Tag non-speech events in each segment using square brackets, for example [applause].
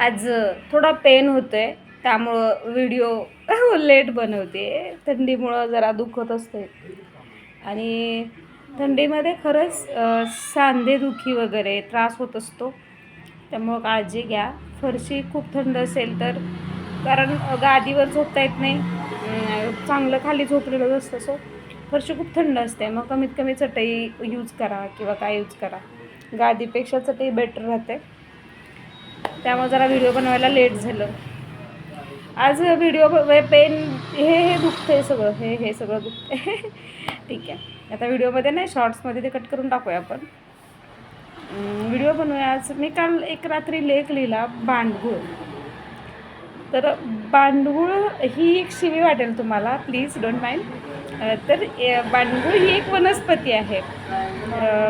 आज थोडा पेन होतो आहे त्यामुळं व्हिडिओ लेट [laughs] बनवते. थंडीमुळं जरा दुखत असते आणि थंडीमध्ये खरंच सांधेदुखी वगैरे त्रास होत असतो. त्यामुळं काळजी घ्या. फरशी खूप थंड असेल तर कारण गादीवर झोपता येत नाही. चांगलं खाली झोपलेलं असतं. सो फरशी खूप थंड असते. मग कमीत कमी चटई यूज करा किंवा काय यूज करा. गादीपेक्षा चटई बेटर राहते. त्यामुळे जरा व्हिडिओ बनवायला लेट झालं. आज व्हिडिओ पेन हे हे दुखते सगळं हे हे सगळं दुखते [laughs] ठीक आहे. आता व्हिडिओमध्ये नाही शॉर्ट्समध्ये ते कट करून टाकूया आपण. व्हिडिओ बनवूया आज. मी काल एक रात्री लेख लिहिला बांडगुळ तर बांडगुळ ही एक शिवी वाटेल तुम्हाला प्लीज डोंट माइंड तर बांडगुळ ही एक वनस्पती आहे.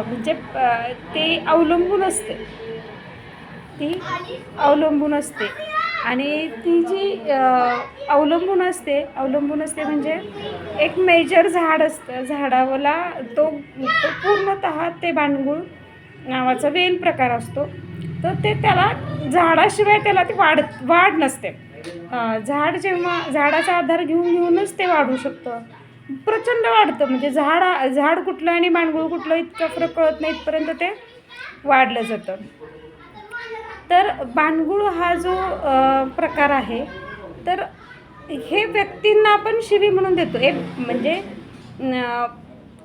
म्हणजे ते अवलंबून असते. ती अवलंबून असते. आणि ती जी अवलंबून असते अवलंबून असते म्हणजे एक मेजर झाड असतं. झाडावाला तो तो पूर्णतः ते बांडगुळ नावाचा वेल प्रकार असतो. तर ते त्याला झाडाशिवाय त्याला ती वाढ वाढ नसते. झाड जेव्हा झाडाचा आधार घेऊन घेऊनच ते वाढू शकतं. प्रचंड वाढतं. म्हणजे झाड झाड कुठलं आणि बांडगुळ कुठलं इतका फरक कळत नाही इथपर्यंत ते वाढलं जातं. तर बाणगुळ हा जो प्रकार आहे तर हे व्यक्तींना आपण शिवी म्हणून देतो. एक म्हणजे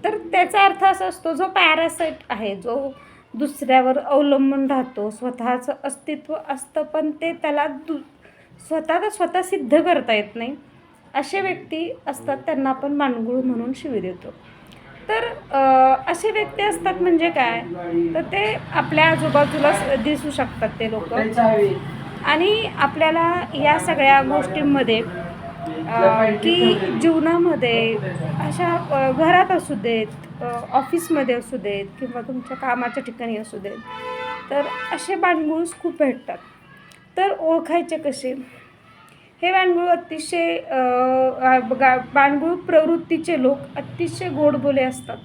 तर त्याचा अर्थ असा असतो जो पॅरासाईट आहे जो दुसऱ्यावर अवलंबून राहतो स्वतःचं अस्तित्व असतं पण ते त्याला दु स्वतःला स्वतः सिद्ध करता येत नाही. असे व्यक्ती असतात त्यांना आपण मानगुळ म्हणून शिवी देतो. तर असे व्यक्ती असतात म्हणजे काय? तर ते आपल्या आजूबाजूला दिसू शकतात ते लोक. आणि आपल्याला या सगळ्या गोष्टींमध्ये की जीवनामध्ये अशा घरात असू देत ऑफिसमध्ये असू देत किंवा तुमच्या कामाच्या ठिकाणी असू देत तर असे बाणगुळस खूप भेटतात. तर ओळखायचे कसे? हे वाणगुळू अतिशय गा बाणगुळ प्रवृत्तीचे लोक अतिशय गोडबोले असतात.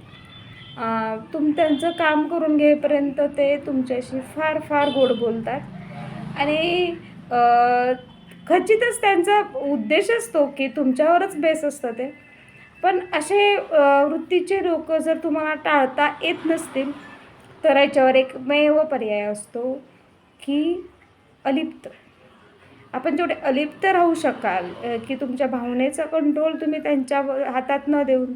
तुम त्यांचं काम करून घेईपर्यंत ते तुमच्याशी फार फार गोड बोलतात. आणि खचितच त्यांचा उद्देश असतो की तुमच्यावरच बेस असतं ते. पण असे वृत्तीचे लोक जर तुम्हाला टाळता येत नसतील तर याच्यावर एकमेव पर्याय असतो की अलिप्त. आपण जेवढे अलिप्त राहू शकाल की तुमच्या भावनेचा कंट्रोल तुम्ही त्यांच्या हातात न देऊन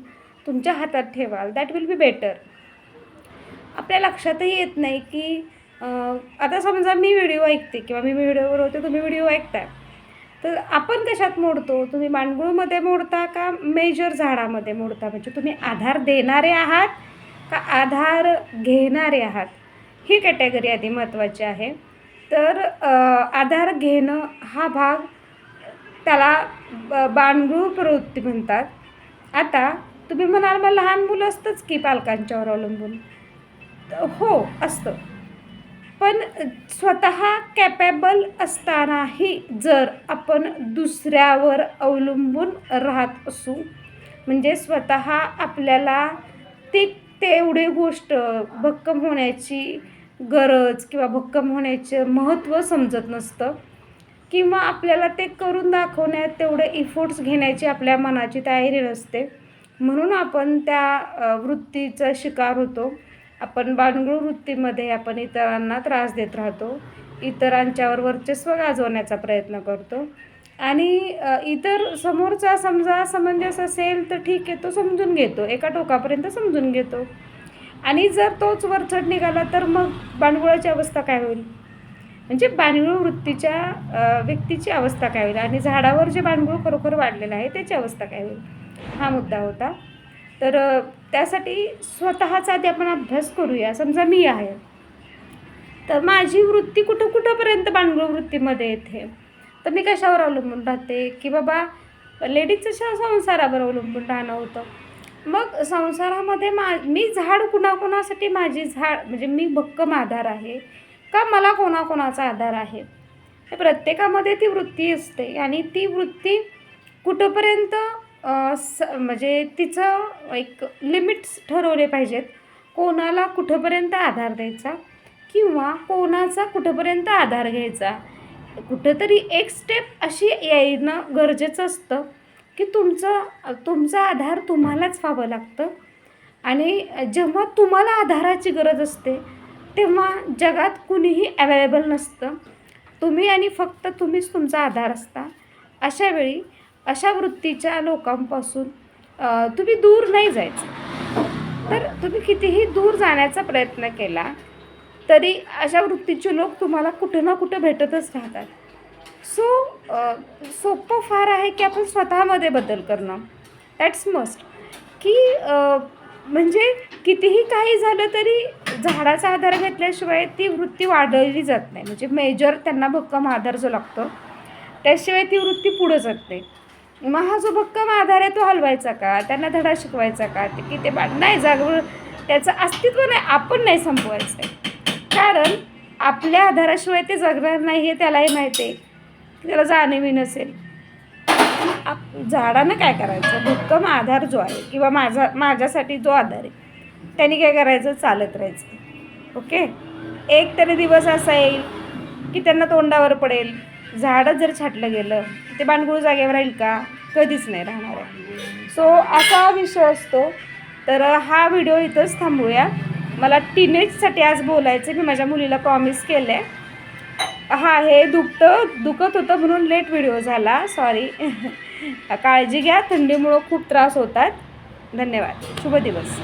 तुमच्या हातात ठेवाल. दॅट विल बी बेटर आपल्या लक्षातही येत नाही की आता समजा मी व्हिडिओ ऐकते किंवा मी व्हिडिओवर होते तुम्ही व्हिडिओ ऐकताय. तर आपण कशात मोडतो? तुम्ही मांडगुळमध्ये मोडता का मेजर झाडामध्ये मोडता? म्हणजे तुम्ही आधार देणारे आहात का आधार घेणारे आहात? ही कॅटेगरी आधी महत्त्वाची आहे. तर आधार घेणं हा भाग त्याला ब बाणगुळ प्रवृत्ती म्हणतात. आता तुम्ही म्हणाल मग लहान मुलं असतंच की पालकांच्यावर अवलंबून? हो असतं. पण स्वतः कॅपेबल असतानाही जर आपण दुसऱ्यावर अवलंबून राहत असू म्हणजे स्वतः आपल्याला ती तेवढी गोष्ट भक्कम होण्याची गरज किंवा भक्कम होण्याचं महत्त्व समजत नसतं. किंवा आपल्याला ते करून दाखवण्यात तेवढे इफोर्ट्स घेण्याची आपल्या मनाची तयारी नसते. म्हणून आपण त्या वृत्तीचा शिकार होतो. आपण बाणगुळ वृत्तीमध्ये आपण इतरांना त्रास देत राहतो. इतरांच्यावर वर्चस्व गाजवण्याचा प्रयत्न करतो. आणि इतर समोरचा समजा समंजस असेल तर ठीक आहे तो समजून घेतो. एका टोकापर्यंत समजून घेतो. आणि जर तोच वरचढ निघाला तर मग बांडगुळाची अवस्था काय होईल? म्हणजे बांडगुळ वृत्तीच्या व्यक्तीची अवस्था काय होईल? आणि झाडावर जे बांडगुळ खरोखर वाढलेलं आहे त्याची अवस्था काय होईल? हा मुद्दा होता. तर त्यासाठी स्वतःचा आधी आपण अभ्यास करूया. समजा मी आहे. तर माझी वृत्ती कुठं कुठंपर्यंत बांडगुळ वृत्तीमध्ये येते? तर मी कशावर अवलंबून राहते? की बाबा लेडीजच्या संसारावर अवलंबून राहणं होतं. मग संसारामध्ये मा मी झाड कुणाकुणासाठी माझी झाड म्हणजे मी भक्कम आधार आहे? का मला कोणाकोणाचा आधार आहे? प्रत्येकामध्ये ती वृत्ती असते आणि ती वृत्ती कुठंपर्यंत स म्हणजे तिचं एक लिमिट्स ठरवले पाहिजेत. कोणाला कुठंपर्यंत आधार द्यायचा किंवा कोणाचा कुठंपर्यंत आधार घ्यायचा? कुठंतरी एक स्टेप अशी येणं गरजेचं असतं. की तुमचं तुमचा आधार तुम्हालाच व्हावं लागतं. आणि जेव्हा तुम्हाला आधाराची गरज असते तेव्हा जगात कुणीही अवेलेबल नसतं. तुम्ही आणि फक्त तुम्हीच तुमचा आधार असता. अशा वेळी अशा वृत्तीच्या लोकांपासून तुम्ही दूर नाही जायचं. तर तुम्ही कितीही दूर जाण्याचा प्रयत्न केला तरी अशा वृत्तीचे लोक तुम्हाला कुठं ना कुठं भेटतच राहतात. सो सोपं फार आहे की आपण स्वतःमध्ये बदल करणं. दॅट्स मस्ट की म्हणजे कितीही काही झालं तरी झाडाचा आधार घेतल्याशिवाय ती वृत्ती वाढवली जात नाही. म्हणजे मेजर त्यांना भक्कम आधार जो लागतो त्याशिवाय ती वृत्ती पुढं जात नाही. मग हा जो भक्कम आधार आहे तो हलवायचा का? त्यांना धडा शिकवायचा का? ते की ते बा नाही जागवळ त्याचं अस्तित्व नाही आपण नाही संपवायचं आहे कारण आपल्या आधाराशिवाय ते जगणार नाही हे त्यालाही माहिती आहे. त्याला जाणीवी नसेल आप झाडानं काय करायचं? भक्कम आधार जो आहे किंवा माझा माझ्यासाठी जो आधार आहे त्यांनी काय करायचं? चालत राहायचं. ओके? एक तरी दिवस असा येईल की त्यांना तोंडावर पडेल. झाडं जर छाटलं गेलं ते बांडगुळ जागेवर राहील का? कधीच नाही राहणार आहे. सो असा विषय असतो. तर हा व्हिडिओ इथंच थांबूया. मला टीनेजसाठी आज बोलायचं मी माझ्या मुलीला प्रॉमिस केलं आहे हा हे दुखतं दुखत होतं म्हणून लेट व्हिडिओ झाला. सॉरी [laughs] काळजी घ्या थंडीमुळं खूप त्रास होतात. धन्यवाद. शुभ दिवस.